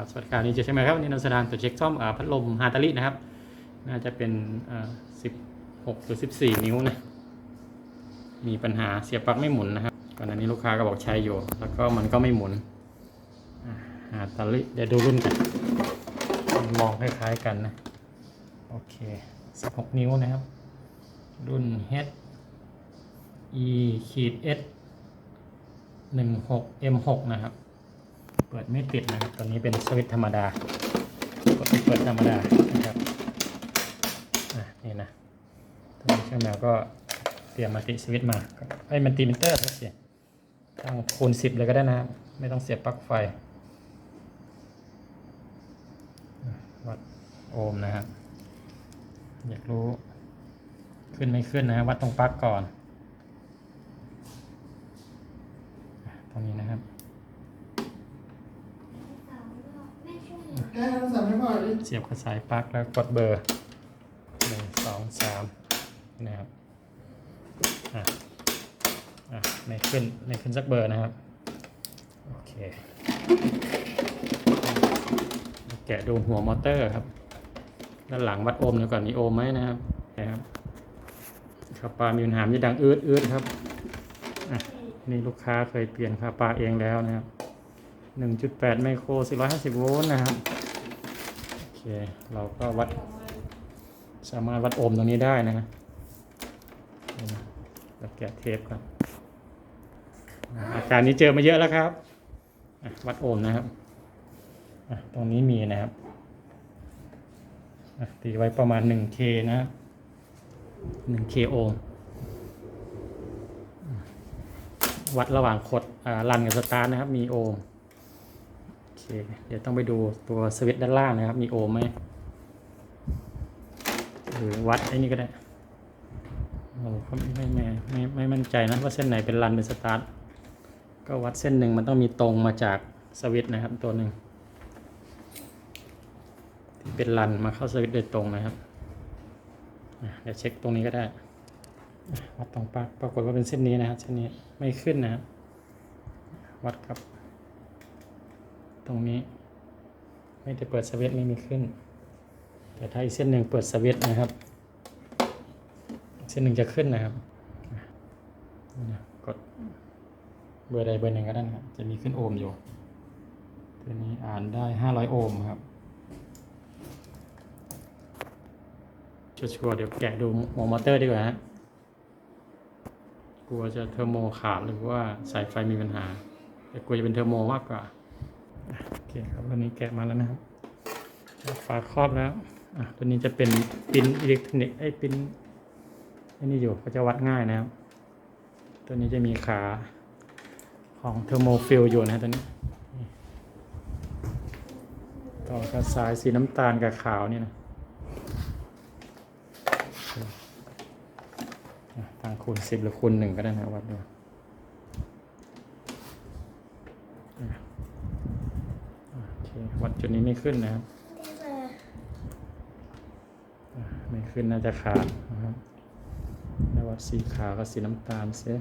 ครับสวัสดีครับนี่จะใช่ไหมครับวันนี่นักแสดงตัวจเช็คซ่อมพัดลมฮาตาลินะครับ น่าจะเป็นเอ่อ16หรือ14นิ้วนะมีปัญหาเสียบปลั๊กไม่หมุนนะครับก่อนหน้านี้ลูกค้าก็บอกใช้อยู่ แล้วก็มันก็ไม่หมุนอ่าฮาตาลิเดี๋ยวดูรุ่นกันมองคล้ายๆกันนะโอเค16นิ้วนะครับ รุ่น H E ขีด S 16 M 6นะครับ เปิดไม่ติดนะครับตอนนี้เป็นสวิตธรรมดา กดเปิดธรรมดานะครับอะนี่นะตอนนี้ช่างแมวก็เตรียมมาติสวิตมาไอ้ยมันตีมิเตอร์ครับเสียตั้งคูณสิบเลยก็ได้นะครับไม่ต้องเสียบปลั๊กไฟ วัดโอห์มนะครับ อยากรู้ขึ้นไม่ขึ้นนะวัดตรงปลั๊กก่อนอะตรงนี้นะครับ แก้โทรศัพท์ให้พ่อดิเสียบกับสายปลั๊กแล้วกดเบอร์หนึ่งสองสามนะครับ อะ อะ ไม่ขึ้น ไม่ขึ้นสักเบอร์นะครับ โอเค แกะดูหัวมอเตอร์ครับ ด้านหลังวัดโอห์มเดี๋ยวก่อนมีโอห์มไหมนะครับ นะครับคาปามีปัญหามีดังอืดอืดครับ อะ นี่ลูกค้าเคยเปลี่ยนคาปาเองแล้วนะครับ 1.8 ไมโคร 450 โวลต์นะครับ เค เราก็วัด สามารถวัดโอห์มตรงนี้ได้นะฮะนี่นะเราแกะเทปก่อนอะอาการนี้เจอมาเยอะแล้วครับวัดโอห์มนะครับตรงนี้มีนะครับตีไว้ประมาณ 1K นะครับ 1K โอห์มวัดระหว่างขดรันกับสตาร์ทนะครับ มีโอห์มโอ เคเดี๋ยวต้องไปดูตัวสวิตช์ด้านล่างนะครับ มีโอห์มไหมหรือวัดไอ้นี่ก็ได้เราก็ไม่ไม่ไม่ไม่ไม่มั่นใจนะว่าเส้นไหนเป็นรันเป็นสตาร์ทก็วัดเส้นหนึ่งมันต้องมีตรงมาจากสวิตช์นะครับตัวหนึ่งที่เป็นรันมาเข้าสวิตช์โดยตรงนะครับเดี๋ยวเช็คตรงนี้ก็ได้วัดตรงปลั๊กปรากฏว่าเป็นเส้นนี้นะครับเส้นนี้ไม่ขึ้นนะครับวัดครับ ตรงนี้ ไม่ได้เปิดสวิตช์ไม่มีขึ้น แต่ถ้าอีกเส้นหนึ่งเปิดสวิตช์นะครับ เส้นหนึ่งจะขึ้นนะครับกดเบอร์ใดเบอร์หนึ่งก็ได้นะครับ จะมีขึ้นโอห์มอยู่ตัวนี้อ่านได้ห้าร้อยโอห์มครับชัวร์เดี๋ยวแกะดูหัวมอเตอร์ดีกว่าฮะกลัวจะเทอร์โมขาดหรือว่าสายไฟมีปัญหา แต่กลัวจะเป็นเทอร์โมมากกว่า เคครับตัวนี้แกะมาแล้วนะครับ ฝาครอบแล้วอะตัวนี้จะเป็นปินอิเล็กทรอนิกส์ไอ้ปินไอ้นี่อยู่ก็จะวัดง่ายนะครับ ตัวนี้จะมีขาของเทอร์โมฟิลอยู่นะตัวนี้ ต่อกับสายสีน้ำตาลกับขาวนี่นะอะตั้งคูณสิบหรือคูณหนึ่งก็ได้นะวัดดู วัดจุดนี้ไม่ขึ้นนะครับไม่ขึ้นน่าจะขาดนะครับแล้ววัดสีขาวกับสีน้ำตาลเสีย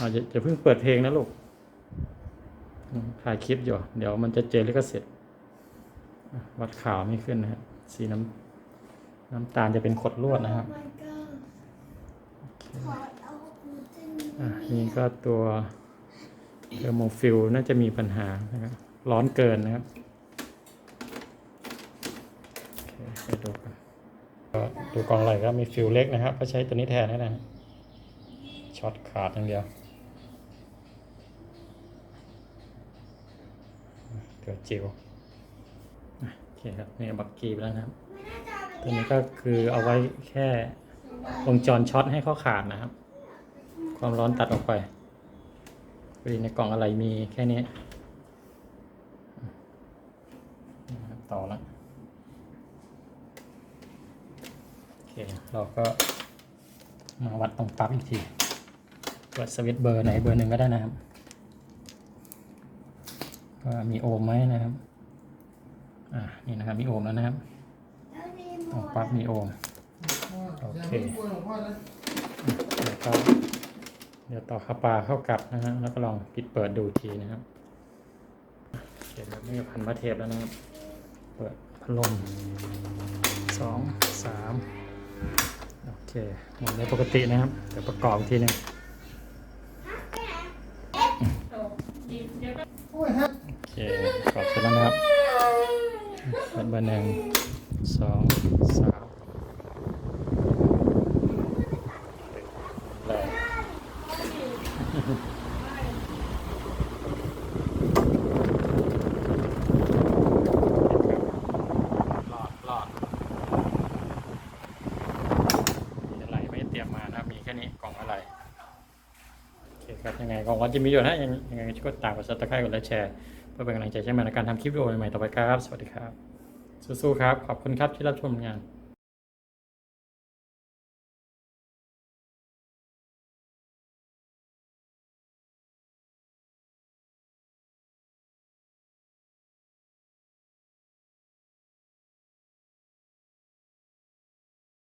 อาจจะเพิ่งเปิดเพลงนะลูก ถ่ายคลิปอยู่ เดี๋ยวมันจะเจอลิขสิทธิ์อะวัดขาวไม่ขึ้นนะครับสีน้ำ น้ำตาลจะเป็นขดลวดนะครับอะนี่ก็ตัวเทอร์โมฟิลน่าจะมีปัญหานะครับร้อนเกินนะครับโอเคไปดูกันก็ดูกล่องไหลก็มีฟิลเล็กนะครับ ก็ใช้ตัวนี้แทนนะนะช็อตขาดอย่างเดียวเกิดจิวอะโอเคครับนี่บักกีไปแล้วนะครับ ตัวนี้ก็คือเอาไว้แค่วงจรช็อตให้เขาขาดนะครับ ความร้อนตัดออกไปพอดีในกล่องอะไรมีแค่นี้ต่อละโอเค เราก็มาวัดตรงปลั๊กอีกทีเปิดสวิตช์เบอร์ไหนเบอร์หนึ่งก็ได้นะครับว่ามีโอห์มไหมนะครับ อ่า นี่นะครับ มีโอห์มแล้วนะครับ ตรงปลั๊กมีโอห์มโอเคย่าไม่กลัวต่อนะแล้วก็เดี๋ยวต่อคาปลาเข้ากลับนะฮะแล้วก็ลองปิดเปิดดูทีนะครับเคครับนี่ก็พันพระเทปแล้วนะครับ เปิดพัดลมสองสามโอเคหมดในปกตินะครับเดี๋ยวประกอบทีหนึงโอ้ยฮะโอเคประกอบเสร็จแล้วนะครับ เปิดเบอร์หนึ่งสองสามเลยหลอดหลอดมีอะไรไม่เตรียมมานะ มีแค่นี้กล่องอะไร โอเคครับ ยังไงกล่องวัดจะมีอยู่นะยังยังไงช่วยกดตามกดซับสไครต์กดไลค์แชร์ พื่อเป็นกำลังใจใช่ไหมในการทำคลิปวิดีโอใหม่ๆต่อไปครับ สวัสดีครับ สู้ๆครับ ขอบคุณครับที่รับชมงาน